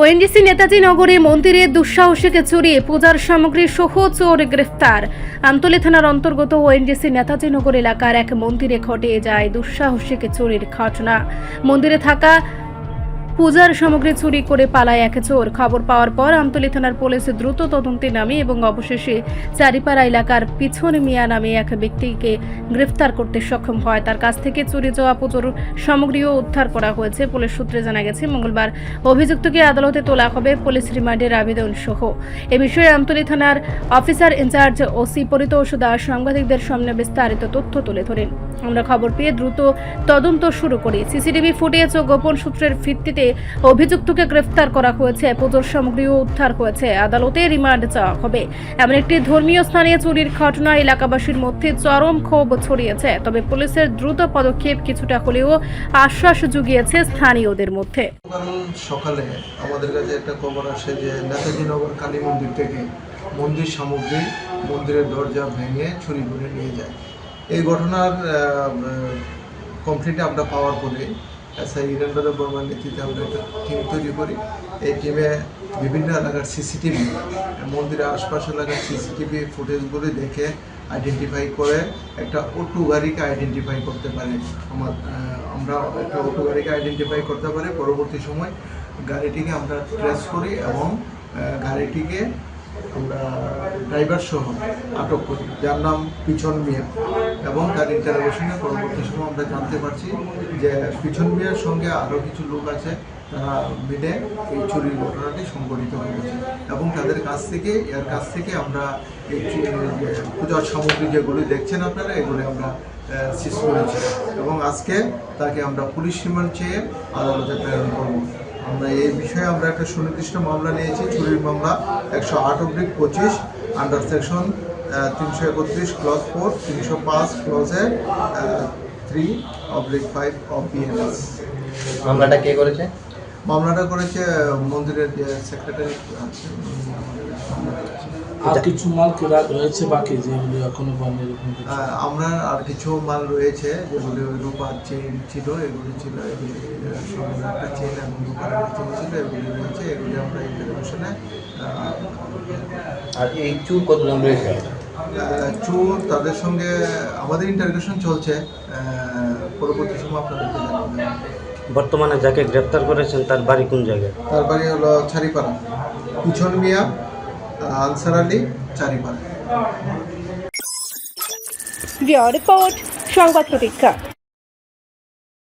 ONDC Netaji নগরে মন্দিরে দুঃসাহসিক চুরি, পূজার সামগ্রী সহ চোর গ্রেফতার। আমতলী থানার অন্তর্গত ওএনডিসি নেতাজি নগর এলাকার এক মন্দিরে ঘটে যায় দুঃসাহসিক চুরির ঘটনা। মন্দিরে থাকা পূজার সামগ্রী চুরি করে পালায় এক চোর। খবর পাওয়ার পর আমতলী থানার পুলিশ দ্রুত তদন্তে নামে এবং অবশেষে চারিপাড়া এলাকার পিছন মিয়া নামে এক ব্যক্তিকে গ্রেফতার করতে সক্ষম হয়। তার কাছ থেকে চুরি যাওয়া পুজোর সামগ্রীও উদ্ধার করা হয়েছে, পুলিশ সূত্রে জানা গেছে। মঙ্গলবার অভিযুক্তকে আদালতে তোলা হবে পুলিশ রিমান্ডের আবেদন সহ। এ বিষয়ে আমতলী থানার officer in charge OC Paritosh Das সাংবাদিকদের সামনে বিস্তারিত তথ্য তুলে ধরেন। আমরা খবর পেয়ে দ্রুত তদন্ত শুরু করি। সিসিটিভি ফুটেজ ও গোপন সূত্রের ভিত্তিতে অভিযুক্তকে গ্রেফতার করা হয়েছে, পুজোর সামগ্রীও উদ্ধার হয়েছে, আদালতে রিমান্ড চাওয়া হবে। এমন একটি ধর্মীয় স্থানে চুরির ঘটনা এলাকাবাসীর মধ্যে চরম ক্ষোভ ছড়িয়েছে, তবে পুলিশের দ্রুত পদক্ষেপ কিছুটা হলেও আশ্বাস জুগিয়েছে স্থানীয়দের মধ্যে। সকালে আমাদের কাছে একটা খবর আসে যে নেতাজি নগর কালী মন্দির থেকে মন্দির সামগ্রী মন্দিরের দরজা ভেঙে চুরি করে নিয়ে যায়। এই ঘটনার কমপ্লিট আমরা পাওয়ার পরে এসআই ইরেন্দ্র বর্মার নেতৃত্বে আমরা একটা টিম তৈরি করি। এই টিমে বিভিন্ন এলাকার সিসিটিভি মন্দিরের আশপাশ এলাকার সিসিটিভি ফুটেজগুলি দেখে আইডেন্টিফাই করে একটা অটো গাড়িকে আইডেন্টিফাই করতে পারে। আমার আমরা একটা অটো গাড়িকে আইডেন্টিফাই করতে পারে। পরবর্তী সময় গাড়িটিকে আমরা ট্রেস করি এবং গাড়িটিকে আমরা ড্রাইভার সহ আটক করি। যার নাম পিছন মিয়া। এবং তার ইন্টারভেশনে পরবর্তী সময় আমরা জানতে পারছি যে পিছন মিয়ার সঙ্গে আরও কিছু লোক আছে, তারা মিলে এই চুরির ঘটনাটি সংঘটিত হয়েছে এবং তাদের কাছ থেকে, এর কাছ থেকে আমরা এই পূজার সামগ্রী যেগুলি দেখছেন আপনারা, এগুলি আমরা সিজ করেছি এবং আজকে তাকে আমরা পুলিশ রিমান্ড চেয়ে আদালতে প্রেরণ করব। আমরা এই বিষয়ে আমরা একটা সুনির্দিষ্ট মামলা নিয়েছি, চুরির মামলা একশো আট অব্লিক পঁচিশ আন্ডার সেকশন তিনশো একত্রিশ ক্লজ ফোর তিনশো পাঁচ ক্লজে three oblique five of BNS মামলাটা কে করেছে? মামলাটা করেছে মন্দিরের যে সেক্রেটারি আছে। আর কিছু মাল কেনা রয়েছে বাকি যেগুলো এখনও আমরা আর কিছু মাল রয়েছে যেগুলি ওই রূপার চেন ছিল এগুলি ছিল এগুলি একটা চেন এবং রূপার চেন ছিল এগুলি রয়েছে এগুলি আমরা ইন্টারভিউশনে আর এই চুর কতজন রয়েছে? চোর তাদের সঙ্গে আমাদের ইন্টারগ্রেশন চলছে আহ, পরবর্তী সময় আপনাদেরকে জানাব। বর্তমানে যাকে গ্রেপ্তার করেছেন তার বাড়ি কোন জায়গায়? তার বাড়ি হলো চারিপাড়া। কুচন মিয়া আনসার আলী চারিপাড়া। রিপোর্ট সংবাদ প্রতীক্ষা।